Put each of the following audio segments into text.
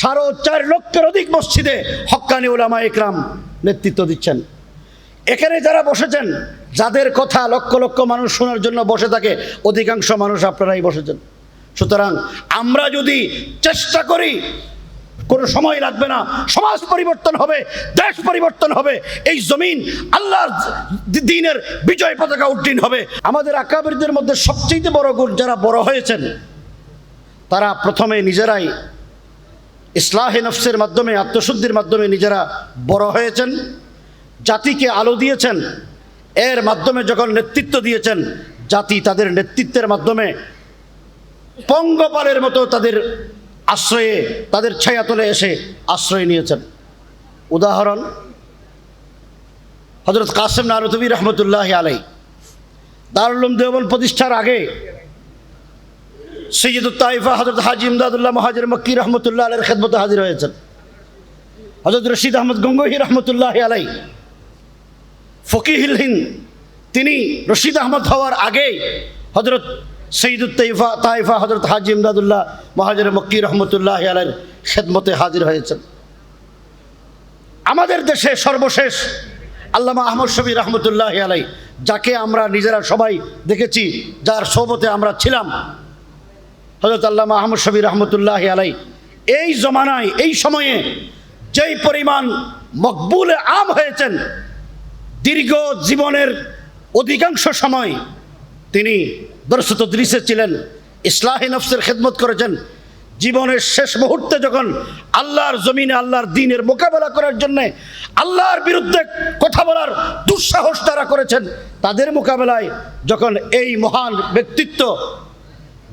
সাড়ে চার লক্ষের অধিক মসজিদে হক্কানি ওলামা একরাম নেতৃত্ব দিচ্ছেন। এখানে যারা বসেছেন, যাদের কথা লক্ষ লক্ষ মানুষ শোনার জন্য বসে থাকে, অধিকাংশ মানুষ আপনারাই বসেছেন। সুতরাং আমরা যদি চেষ্টা করি, কোনো সময় লাগবে না, সমাজ পরিবর্তন হবে, দেশ পরিবর্তন হবে, এই জমিন আল্লাহর দিনের বিজয় পতাকা উড্ডীন হবে। আমাদের আকাবিরদের মধ্যে সবচেয়ে বড় গুণ, যারা বড় হয়েছেন, তারা প্রথমে নিজেরাই ইসলাহে নফসের মাধ্যমে, আত্মশুদ্ধির মাধ্যমে নিজেরা বড় হয়েছেন, জাতিকে আলো দিয়েছেন, এর মাধ্যমে যখন নেতৃত্ব দিয়েছেন, জাতি তাদের নেতৃত্বের মাধ্যমে পঙ্গপালের মতো তাদের আশ্রয়ে, তাদের ছায়া ছায়াতলে এসে আশ্রয় নিয়েছেন। উদাহরণ হজরত কাসেম নারতবী রহমতুল্লাহ আলাই দারুলুম দেওবন প্রতিষ্ঠার আগে সৈয়দুল তাইফা হজরত হাজি ইমদাদুল্লাহ মহাজির মক্কি রহমতুল্লাহ আলের খেদমতে হাজির হয়েছেন। হজরত রশিদ আহমদ গঙ্গোহী রহমতুল্লাহ আলাই ফকিহিল হিন্দ, তিনি রশিদ আহমদ হওয়ার আগেই হজরত সঈদুল তাইফা তাইফা হজরত হাজি ইমদাদুল্লাহ মহাজির মক্কি রহমতুল্লাহ আলের খেদমতে হাজির হয়েছেন। আমাদের দেশে সর্বশেষ আল্লামা আহমদ শবী রহমতুল্লাহ আলাই যাকে আমরা নিজেরা সবাই দেখেছি, যার সোবতে আমরা ছিলাম হজরত আল্লামা আহমদ শবী রহমতুল্লাহ আলাই এই জমানায়, এই সময়ে যেই পরিমাণ মকবুলে আম হয়েছেন, দীর্ঘ জীবনের অধিকাংশ সময় তিনি দর্শত দৃশ্যে ছিলেন, ইসলাহি নফসের খেদমত করেছেন। জীবনের শেষ মুহূর্তে যখন আল্লাহর জমিনে, আল্লাহর দিনের মোকাবেলা করার জন্যে আল্লাহর বিরুদ্ধে কথা বলার দুঃসাহস তারা করেছেন, তাদের মোকাবেলায় যখন এই মহান ব্যক্তিত্ব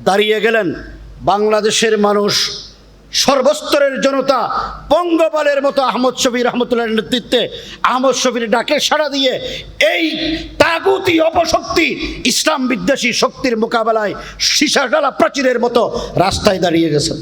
দাঁড়িয়ে গেলেন। বাংলাদেশের মানুষ, সর্বস্তরের জনতা পঙ্গপালের মতো আহমদ শফি রহমতুল্লাহ নেতৃত্বে আহমদ শফির ডাকে সাড়া দিয়ে এই তাগুতি অপশক্তি ইসলাম বিদ্বেষী শক্তির মোকাবেলায় সীসা ডালা প্রাচীরের মতো রাস্তায় দাঁড়িয়ে গেছেন।